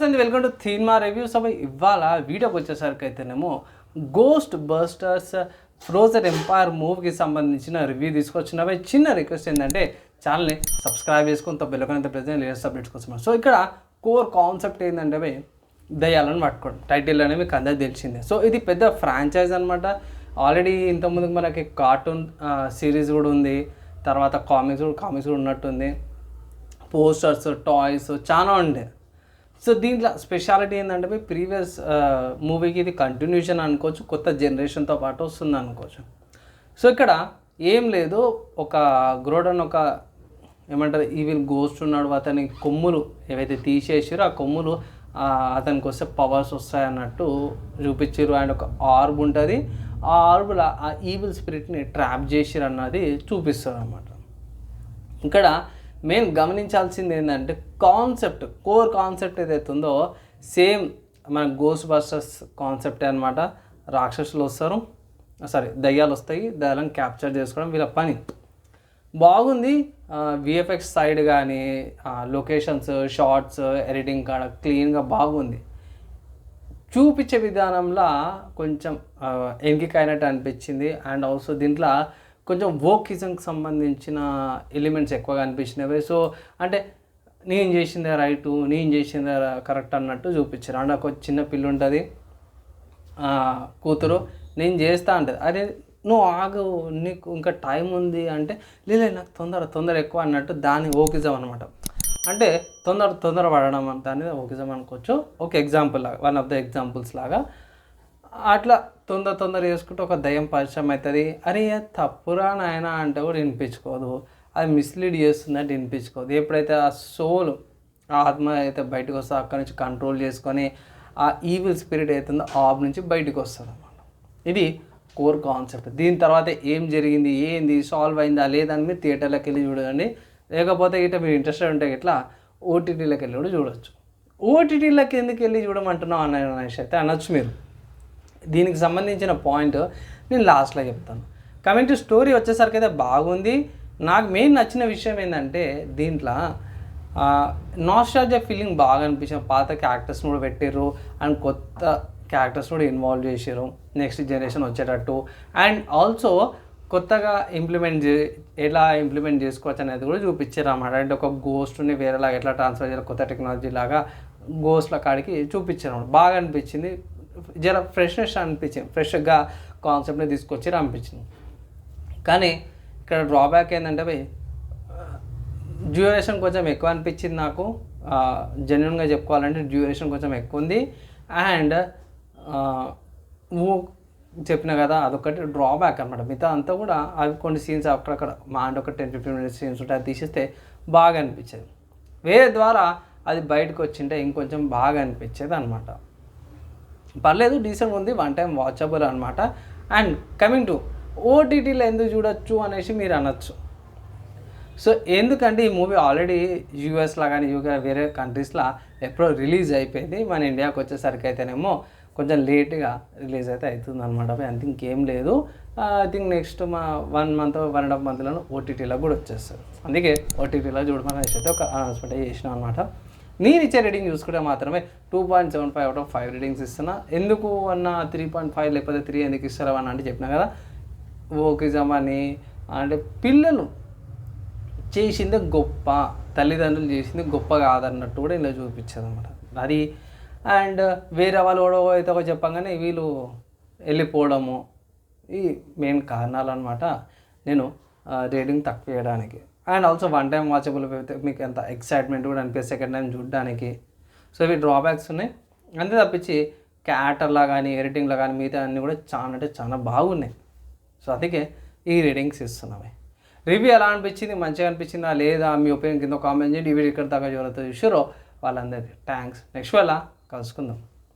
Welcome to థీన్మా reviews అవి ఇవాళ వీడియోకి వచ్చేసరికి అయితేనేమో గోస్ట్ బస్టర్స్ ఫ్రోజన్ ఎంపైర్ మూవీకి సంబంధించిన రివ్యూ తీసుకొచ్చినవి చిన్న రిక్వెస్ట్ ఏంటంటే ఛానల్ని సబ్స్క్రైబ్ చేసుకుని బెల్లకనంత ప్రజెంట్ లేటెస్ట్ అప్డేట్స్ కోసం. సో ఇక్కడ కోర్ కాన్సెప్ట్ ఏంటంటే దయ్యాలను పట్టుకోండి టైటిల్ అనేవి మీకు అందరికి తెలిసిందే. సో ఇది పెద్ద ఫ్రాంచైజ్ అనమాట ఆల్రెడీ ఇంతకుముందు మనకి కార్టూన్ సిరీస్ కూడా ఉంది. తర్వాత కామిక్స్ కూడా కామిక్స్ కూడా ఉన్నట్టుంది. పోస్టర్స్ టాయ్స్ చాలా ఉండే. సో దీంట్లో స్పెషాలిటీ ఏంటంటే ప్రీవియస్ మూవీకి ఇది కంటిన్యూషన్ అనుకోవచ్చు కొత్త జనరేషన్తో పాటు వస్తుంది అనుకోవచ్చు. సో ఇక్కడ ఏం లేదు ఒక గ్రోడన్ ఒక ఏమంటారు ఈవిల్ గోస్ట్ ఉన్నాడు అతని కొమ్ములు ఏవైతే తీసేసారో ఆ కొమ్ములు అతనికి వస్తే పవర్స్ వస్తాయి అన్నట్టు చూపించారు అండ్ ఒక ఆర్బ్ ఉంటుంది. ఆ ఆర్బుల ఆ ఈవిల్ స్పిరిట్ని ట్రాప్ చేసిరు అన్నది చూపిస్తారు అన్నమాట ఇక్కడ మెయిన్ గమనించాల్సింది ఏంటంటే కాన్సెప్ట్ కోర్ కాన్సెప్ట్ ఏదైతే ఉందో సేమ్ మన గోస్ బస్టర్స్ కాన్సెప్టే అనమాట రాక్షసులు వస్తారు. సారీ దయ్యాలు వస్తాయి. దయ్యాలను క్యాప్చర్ చేసుకోవడం వీళ్ళ పని. బాగుంది. విఎఫ్ఎక్స్ సైడ్ కానీ లొకేషన్స్ షార్ట్స్ ఎడిటింగ్ కాడ క్లీన్గా బాగుంది. చూపించే విధానంలో కొంచెం ఎంకికైనట్టు అనిపించింది. అండ్ ఆల్సో దీంట్లో కొంచెం వోకిజంకి సంబంధించిన ఎలిమెంట్స్ ఎక్కువగా అనిపించినవి. సో అంటే నేను చేసిందే రైటు నేను చేసిందే కరెక్ట్ అన్నట్టు చూపించారు. అండ్ ఒక చిన్న పిల్ల ఉంటుంది కూతురు నేను చేస్తా అంటది. అరే నువ్వు ఆగు నీకు ఇంకా టైం ఉంది అంటే లేదు నాకు తొందర తొందర ఎక్కువ అన్నట్టు దాన్ని ఓకిజం అనమాట అంటే తొందర తొందర పడడం అంత అనేది ఓకిజం అనుకోవచ్చు. ఒక ఎగ్జాంపుల్ లాగా వన్ ఆఫ్ ద ఎగ్జాంపుల్స్ లాగా. అట్లా తొందర తొందర చేసుకుంటే ఒక దయ్యం పరిచయం అవుతుంది. అరే తప్పురా నాయన అంటే కూడా వినిపించుకోదు. అది మిస్లీడ్ చేస్తున్నట్టు వినిపించుకోదు. ఎప్పుడైతే ఆ సోల్ ఆ ఆత్మ అయితే బయటకు వస్తుందో అక్కడి నుంచి కంట్రోల్ చేసుకొని ఆ ఈవిల్ స్పిరిట్ అవుతుందో ఆబ్ నుంచి బయటకు వస్తుంది అన్నమాట. ఇది కోర్ కాన్సెప్ట్ దీని తర్వాత ఏం జరిగింది ఏంది సాల్వ్ అయిందా లేదని మీరు థియేటర్లోకి వెళ్ళి చూడండి. లేకపోతే ఇట్లా మీరు ఇంట్రెస్టెడ్ ఉంటే ఇట్లా ఓటీటీలోకి వెళ్ళి కూడా చూడొచ్చు. ఓటీటీలోకి ఎందుకు వెళ్ళి చూడమంటున్నావు అన్న అనేసి అయితే అనొచ్చు మీరు. దీనికి సంబంధించిన పాయింట్ నేను లాస్ట్లో చెప్తాను. కమెంట్ స్టోరీ వచ్చేసరికి అయితే బాగుంది. నాకు మెయిన్ నచ్చిన విషయం ఏంటంటే దీంట్లో నాస్టాలజియా ఫీలింగ్ బాగా అనిపించింది. పాత క్యారెక్టర్స్ని కూడా పెట్టారు అండ్ కొత్త క్యారెక్టర్స్ కూడా ఇన్వాల్వ్ చేశారు నెక్స్ట్ జనరేషన్ వచ్చేటట్టు. అండ్ ఆల్సో కొత్తగా ఇంప్లిమెంట్ చే ఎలా ఇంప్లిమెంట్ చేసుకోవచ్చు అనేది కూడా చూపించారు అన్నమాట. అంటే ఒక గోస్ట్ని వేరేలాగా ఎట్లా ట్రాన్స్ఫర్ చేయాలి కొత్త టెక్నాలజీ లాగా గోస్ట్ల కాడికి చూపించారు బాగా అనిపించింది. జర ఫ్రెష్నెస్ అనిపించింది. ఫ్రెష్గా కాన్సెప్ట్ని తీసుకొచ్చి అనిపించింది కానీ ఇక్కడ డ్రాబ్యాక్ ఏంటంటే డ్యూరేషన్ కొంచెం ఎక్కువ అనిపించింది నాకు. జెన్యున్గా చెప్పుకోవాలంటే డ్యూరేషన్ కొంచెం ఎక్కువ ఉంది. అండ్ చెప్పిన కదా అదొకటి డ్రాబ్యాక్ అనమాట మిగతా అంతా కూడా అవి కొన్ని సీన్స్ అక్కడక్కడ మా అంటే ఒక టెన్ ఫిఫ్టీన్ మినిట్స్ సీన్స్ ఉంటాయి అది తీసేస్తే బాగా అనిపించేది. వేరే ద్వారా అది బయటకు వచ్చింటే ఇంకొంచెం బాగా అనిపించేది అనమాట పర్లేదు డీసెంట్ ఉంది వన్ టైం వాచబుల్ అనమాట అండ్ కమింగ్ టు ఓటీటీలో ఎందుకు చూడొచ్చు అనేసి మీరు అనొచ్చు. సో ఎందుకంటే ఈ మూవీ ఆల్రెడీ యూఎస్లో కానీ యూకే వేరే కంట్రీస్లో ఎప్పుడో రిలీజ్ అయిపోయింది. మన ఇండియాకి వచ్చేసరికి అయితేనేమో కొంచెం లేట్గా రిలీజ్ అయితే అవుతుంది అనమాట అంత ఇంకేం లేదు. ఐ థింక్ నెక్స్ట్ మా one month one and half మంత్లో ఓటీటీలో కూడా వచ్చేస్తారు అందుకే ఓటీటీలో చూడమని అయితే ఒక అనౌన్స్మెంట్ చేసినాం అనమాట నేను ఇచ్చే రీడింగ్ చూసుకుంటే మాత్రమే two point seven five out of five readings ఇస్తున్నా. ఎందుకు అన్న త్రీ పాయింట్ ఫైవ్ లేకపోతే త్రీ ఎందుకు ఇస్తారా అని అంటే చెప్పినా కదా. ఓకిజం అని అంటే పిల్లలు చేసింది గొప్ప తల్లిదండ్రులు చేసింది గొప్ప కాదన్నట్టు కూడా ఇలా చూపించదు అనమాట అది అండ్ వేరే వాళ్ళు కూడా అయితే ఒక చెప్పంగానే వీళ్ళు వెళ్ళిపోవడము ఈ మెయిన్ కారణాలు అనమాట నేను రేటింగ్ తక్కువ చేయడానికి and also one time watchable అయితే మీకు ఎంత ఎక్సైట్మెంట్ కూడా అనిపిస్తుంది సెకండ్ టైం చూడడానికి. సో ఇవి డ్రాబ్యాక్స్ ఉన్నాయి. అంతే తప్పించి క్యారెక్టర్లా కానీ ఎడిటింగ్లో కానీ మిగతా అన్నీ కూడా చాలా అంటే చాలా బాగున్నాయి. సో అందుకే ఈ రీడింగ్స్ ఇస్తున్నామే. రివ్యూ ఎలా అనిపించింది? మంచిగా అనిపించిందా? లేదా మీ ఒపీనియన్ కింద కామెంట్ చేయండి. ఈ వీడియో ఇక్కడ దాకా ఎవరైతే చూసారో వాళ్ళందరికీ థ్యాంక్స్ నెక్స్ట్ వేళ కలుసుకుందాం.